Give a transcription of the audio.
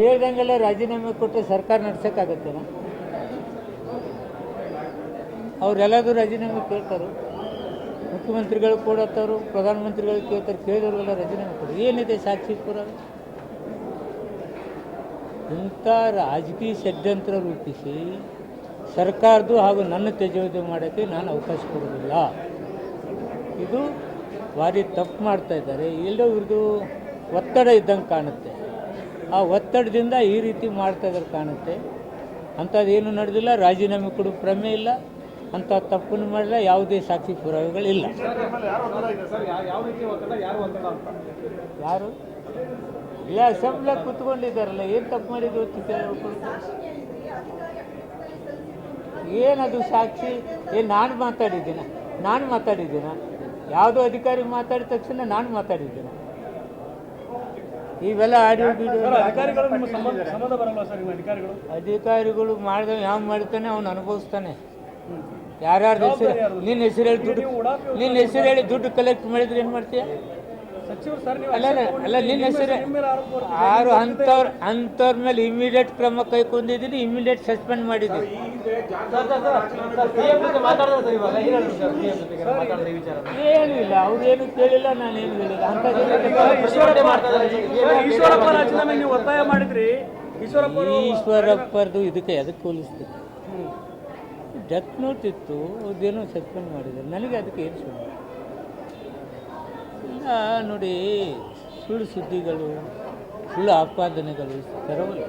ಹೇಳ್ದಂಗೆಲ್ಲ ರಾಜೀನಾಮೆ ಕೊಟ್ಟರೆ ಸರ್ಕಾರ ನಡ್ಸೋಕ್ಕಾಗತ್ತೇನ? ಅವರೆಲ್ಲರೂ ರಾಜೀನಾಮೆ ಕೇಳ್ತಾರೆ. ಮುಖ್ಯಮಂತ್ರಿಗಳು ಕೊಡತ್ತವರು, ಪ್ರಧಾನಮಂತ್ರಿಗಳು ಕೇಳ್ತಾರೆ, ಕೇಳಿದವ್ರಿಗೆಲ್ಲ ರಾಜೀನಾಮೆ ಕೊಡೋದು ಏನಿದೆ ಸಾಕ್ಷಿ ಪುರ ಇಂಥ ರಾಜಕೀಯ ಷಡ್ಯಂತ್ರ ರೂಪಿಸಿ ಸರ್ಕಾರದ್ದು ಹಾಗೂ ನನ್ನ ತೆಜೋದ್ಯ ಮಾಡೋಕ್ಕೆ ನಾನು ಅವಕಾಶ ಕೊಡೋದಿಲ್ಲ ಇದು ಭಾರಿ ತಪ್ಪು ಮಾಡ್ತಾ ಇದ್ದಾರೆ. ಎಲ್ಲೋ ಇವ್ರದ್ದು ಒತ್ತಡ ಇದ್ದಂಗೆ ಕಾಣುತ್ತೆ. ಆ ಒತ್ತಡದಿಂದ ಈ ರೀತಿ ಮಾಡ್ತಾ ಇದ್ದಾರೆ ಕಾಣುತ್ತೆ. ಅಂಥದ್ದೇನು ನಡೆದಿಲ್ಲ, ರಾಜೀನಾಮೆ ಕೊಡೋ ಪ್ರಮೆ ಇಲ್ಲ ಅಂಥ ತಪ್ಪನ್ನು ಮಾಡಿಲ್ಲ, ಯಾವುದೇ ಸಾಕ್ಷಿ ಪುರಾವೆಗಳಿಲ್ಲ ಯಾರು? ಇಲ್ಲ, ಅಸೆಂಬ್ಲಿ ಕೂತ್ಕೊಂಡಿದ್ದಾರಲ್ಲ, ಏನು ತಪ್ಪು ಮಾಡಿದ್ರು ಏನದು ಸಾಕ್ಷಿ? ಏನು ನಾನು ಮಾತಾಡಿದ್ದೀನ? ನಾನು ಮಾತಾಡಿದ್ದೀನ? ಯಾವುದೋ ಅಧಿಕಾರಿ ಮಾತಾಡಿದ ತಕ್ಷಣ ನಾನು ಮಾತಾಡಿದ್ದೀನ? ಇವೆಲ್ಲ ಆಡಿಯೋ ಅಧಿಕಾರಿಗಳು ಮಾಡಿದ ಯಾವ ಮಾಡ್ತಾನೆ ಅವ್ನು ಅನುಭವಿಸ್ತಾನೆ. ಯಾರ್ಯಾರ್ದು ಹೆಸರು ನಿನ್ನ ಹೆಸರು ಹೇಳಿ ದುಡ್ಡು ನಿನ್ನ ಹೆಸರು ಹೇಳಿ ದುಡ್ಡು ಕಲೆಕ್ಟ್ ಮಾಡಿದ್ರೆ ಏನು ಮಾಡ್ತೀಯ? ಅಲ್ಲ ಅಲ್ಲ ನಿನ್ನ ಹೆಸರು ಯಾರು ಅಂಥವ್ರು ಅಂಥವ್ರ ಮೇಲೆ ಇಮಿಡಿಯೇಟ್ ಕ್ರಮ ಕೈಗೊಂಡಿದ್ದೀನಿ ಇಮಿಡಿಯೇಟ್ ಸಸ್ಪೆಂಡ್ ಮಾಡಿದ್ದೀನಿ. ಏನೂ ಇಲ್ಲ ಅವ್ರೇನು ಕೇಳಿಲ್ಲ ನಾನೇನು ಹೇಳಿಲ್ಲ. ಅಂಥದ್ದು ಈಶ್ವರಪ್ಪ ರಾಜೀನಾಮೆ ನೀವು ಒತ್ತಾಯ ಮಾಡಿದ್ರಿ. ಈಶ್ವರಪ್ಪ ಅವರು ಈಶ್ವರಪ್ಪರದು ಇದಕ್ಕೆ ಅದಕ್ಕೆ ಹೋಲಿಸ್ತೀನಿ ಡೆತ್ ನೋಟ್ ಇತ್ತು ಅದೇನೋ ಸಸ್ಪೆಂಡ್ ಮಾಡಿದ್ದಾರೆ ನನಗೆ ಅದಕ್ಕೆ ಏನು ಇಲ್ಲ ನೋಡಿ ಸುಳ್ಳು ಸುದ್ದಿಗಳು ಸುಳ್ಳು ಆಪಾದನೆಗಳು ತರವಲ್ಲ